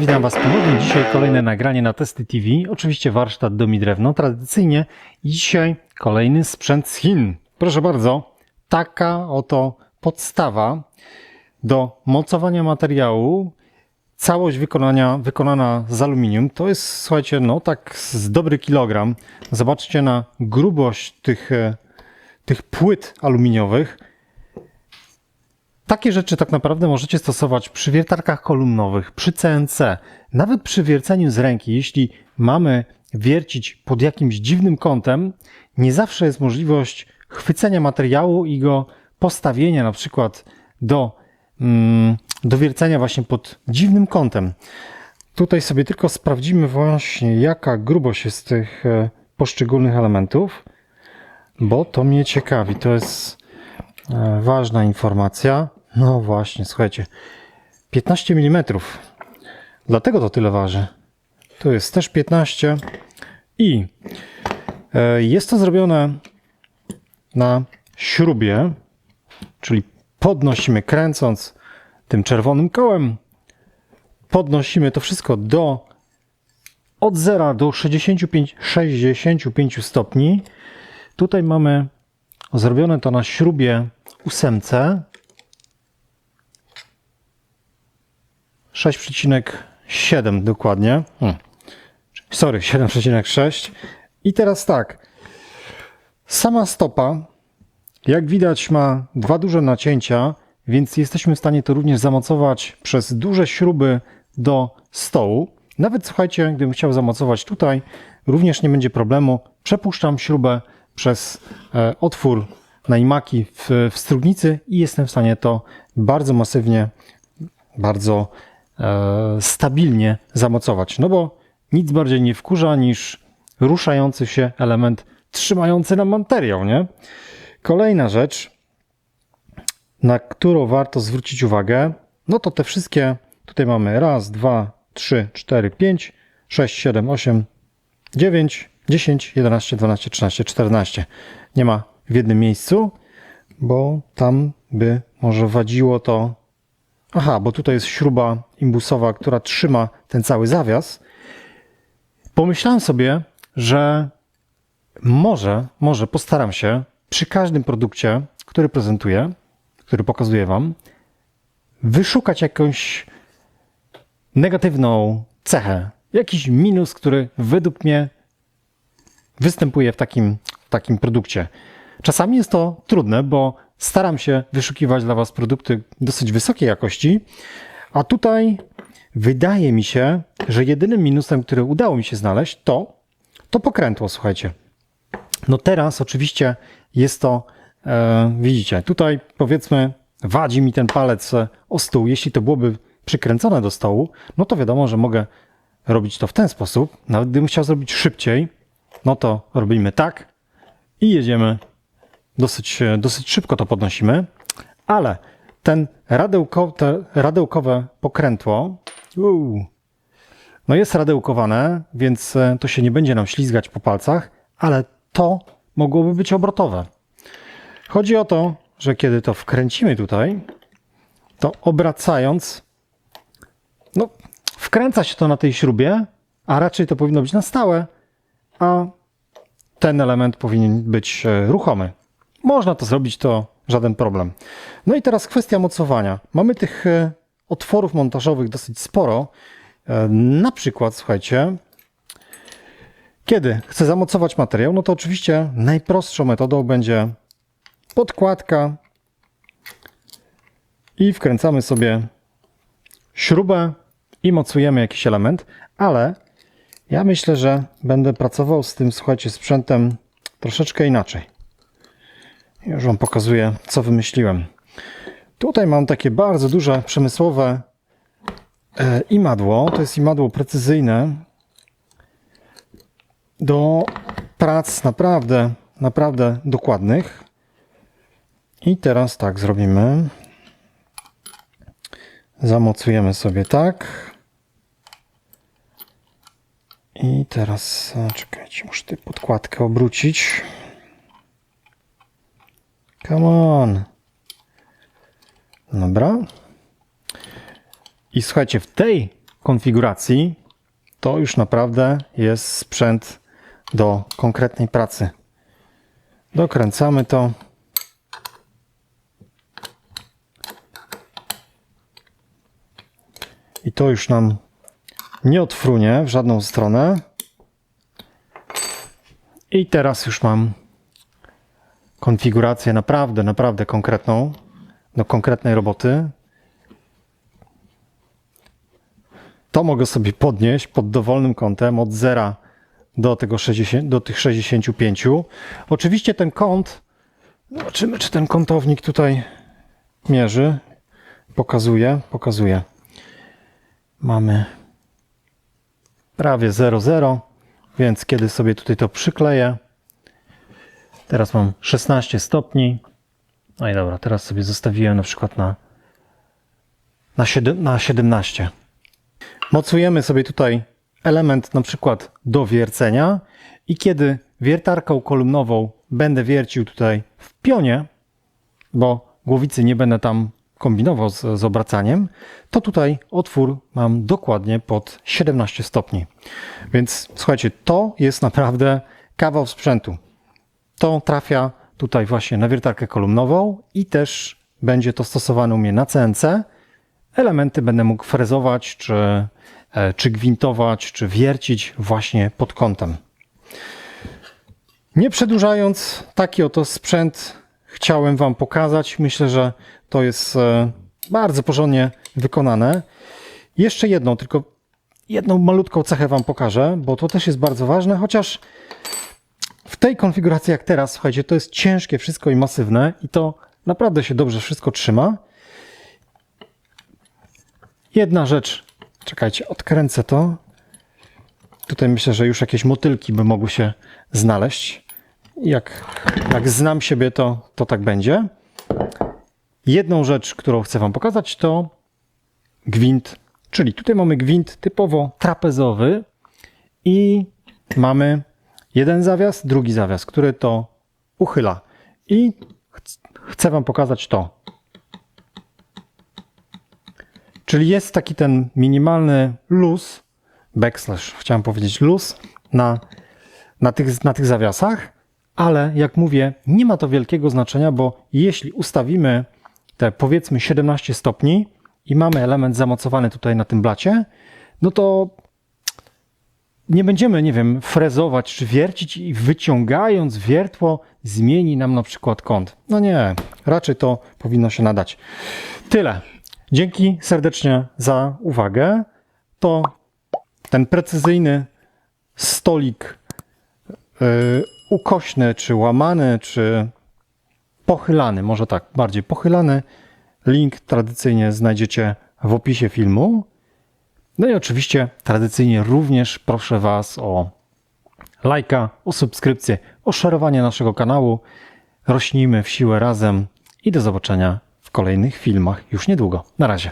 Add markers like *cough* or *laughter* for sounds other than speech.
Witam Was ponownie. Dzisiaj kolejne nagranie na Testy TV. Oczywiście warsztat Domi Drewno, tradycyjnie. I dzisiaj kolejny sprzęt z Chin. Proszę bardzo, taka oto podstawa do mocowania materiału. Całość wykonania, wykonana z aluminium. To jest, słuchajcie, no tak z dobry kilogram. Zobaczcie na grubość tych, e, tych płyt aluminiowych. Takie rzeczy tak naprawdę możecie stosować przy wiertarkach kolumnowych, przy CNC, nawet przy wierceniu z ręki. Jeśli mamy wiercić pod jakimś dziwnym kątem, nie zawsze jest możliwość chwycenia materiału i go postawienia na przykład do, mm, do wiercenia właśnie pod dziwnym kątem. Tutaj sobie tylko sprawdzimy właśnie jaka grubość jest tych e, poszczególnych elementów, bo to mnie ciekawi. To jest E, Ważna informacja. No właśnie, słuchajcie. 15 mm. Dlatego to tyle waży. Tu jest też 15 i e, jest to zrobione na śrubie, czyli podnosimy kręcąc tym czerwonym kołem. Podnosimy to wszystko do od 0 do 65, 65 stopni. Tutaj mamy Zrobione to na śrubie ósemce. 6,7 dokładnie. Hmm. Sorry, *laughs* 7,6. I teraz tak. Sama stopa, jak widać, ma dwa duże nacięcia, więc jesteśmy w stanie to również zamocować przez duże śruby do stołu. Nawet słuchajcie, gdybym chciał zamocować tutaj, również nie będzie problemu. Przepuszczam śrubę przez e, otwór na imaki w, w strugnicy i jestem w stanie to bardzo masywnie, bardzo stabilnie zamocować. No bo nic bardziej nie wkurza niż ruszający się element trzymający nam materiał, nie? Kolejna rzecz, na którą warto zwrócić uwagę, no to te wszystkie, tutaj mamy raz, dwa, trzy, cztery, pięć, sześć, siedem, osiem, 9, 10, 11, 12, 13, 14. Nie ma w jednym miejscu, bo tam by może wadziło to. Aha, bo tutaj jest śruba imbusowa, która trzyma ten cały zawias. Pomyślałem sobie, że może, może postaram się przy każdym produkcie, który prezentuję, który pokazuję Wam, wyszukać jakąś negatywną cechę, jakiś minus, który według mnie występuje w takim, w takim produkcie. Czasami jest to trudne, bo staram się wyszukiwać dla Was produkty dosyć wysokiej jakości, a tutaj wydaje mi się, że jedynym minusem, który udało mi się znaleźć, to, to pokrętło, słuchajcie. No teraz oczywiście jest to, e, widzicie, tutaj powiedzmy wadzi mi ten palec e, o stół. Jeśli to byłoby przykręcone do stołu, no to wiadomo, że mogę robić to w ten sposób. Nawet gdybym chciał zrobić szybciej, no to robimy tak i jedziemy dosyć, dosyć szybko to podnosimy, ale ten radełko, te radełkowe pokrętło uu, no jest radełkowane, więc e, to się nie będzie nam ślizgać po palcach, ale to mogłoby być obrotowe. Chodzi o to, że kiedy to wkręcimy tutaj, to obracając, no wkręca się to na tej śrubie, a raczej to powinno być na stałe, a ten element powinien być e, ruchomy. Można to zrobić, to żaden problem. No i teraz kwestia mocowania. Mamy tych e, otworów montażowych dosyć sporo. E, Na przykład, słuchajcie, kiedy chcę zamocować materiał, no to oczywiście najprostszą metodą będzie podkładka i wkręcamy sobie śrubę i mocujemy jakiś element, ale ja myślę, że będę pracował z tym, słuchajcie, sprzętem troszeczkę inaczej. Już Wam pokazuję, co wymyśliłem. Tutaj mam takie bardzo duże przemysłowe e, imadło. To jest imadło precyzyjne do prac naprawdę, naprawdę dokładnych. I teraz tak zrobimy. Zamocujemy sobie tak. I teraz, e, czekajcie, muszę tę podkładkę obrócić. Come on. Dobra. I słuchajcie, w tej konfiguracji to już naprawdę jest sprzęt do konkretnej pracy. Dokręcamy to. I to już nam nie odfrunie w żadną stronę. I teraz już mam konfigurację naprawdę, naprawdę konkretną do konkretnej roboty. To mogę sobie podnieść pod dowolnym kątem od 0 do, tego 60, do tych 65. Oczywiście ten kąt, zobaczymy czy ten kątownik tutaj mierzy, pokazuje, pokazuje. Mamy prawie 0,0, więc kiedy sobie tutaj to przykleję, teraz mam 16 stopni. No i dobra, teraz sobie zostawiłem na przykład na, na, 7, na 17. Mocujemy sobie tutaj element na przykład do wiercenia i kiedy wiertarką kolumnową będę wiercił tutaj w pionie, bo głowicy nie będę tam kombinował z, z obracaniem, to tutaj otwór mam dokładnie pod 17 stopni. Więc słuchajcie, to jest naprawdę kawał sprzętu. To trafia tutaj właśnie na wiertarkę kolumnową i też będzie to stosowane u mnie na CNC. Elementy będę mógł frezować, czy, e, czy gwintować, czy wiercić właśnie pod kątem. Nie przedłużając, taki oto sprzęt chciałem Wam pokazać. Myślę, że to jest e, bardzo porządnie wykonane. Jeszcze jedną, tylko jedną malutką cechę Wam pokażę, bo to też jest bardzo ważne, chociaż w tej konfiguracji jak teraz, słuchajcie, to jest ciężkie wszystko i masywne i to naprawdę się dobrze wszystko trzyma. Jedna rzecz, czekajcie, odkręcę to. Tutaj myślę, że już jakieś motylki by mogły się znaleźć. Jak, jak znam siebie, to, to tak będzie. Jedną rzecz, którą chcę Wam pokazać, to gwint. Czyli tutaj mamy gwint typowo trapezowy i mamy jeden zawias, drugi zawias, który to uchyla. I ch- chcę Wam pokazać to. Czyli jest taki ten minimalny luz, backslash, chciałem powiedzieć luz, na, na, tych, na tych zawiasach, ale jak mówię, nie ma to wielkiego znaczenia, bo jeśli ustawimy te powiedzmy 17 stopni i mamy element zamocowany tutaj na tym blacie, no to nie będziemy, nie wiem, frezować czy wiercić i wyciągając wiertło zmieni nam na przykład kąt. No nie, raczej to powinno się nadać. Tyle. Dzięki serdecznie za uwagę. To ten precyzyjny stolik yy, ukośny, czy łamany, czy pochylany, może tak, bardziej pochylany. Link tradycyjnie znajdziecie w opisie filmu. No i oczywiście tradycyjnie również proszę Was o lajka, o subskrypcję, o szerowanie naszego kanału. Rośnijmy w siłę razem i do zobaczenia w kolejnych filmach już niedługo. Na razie.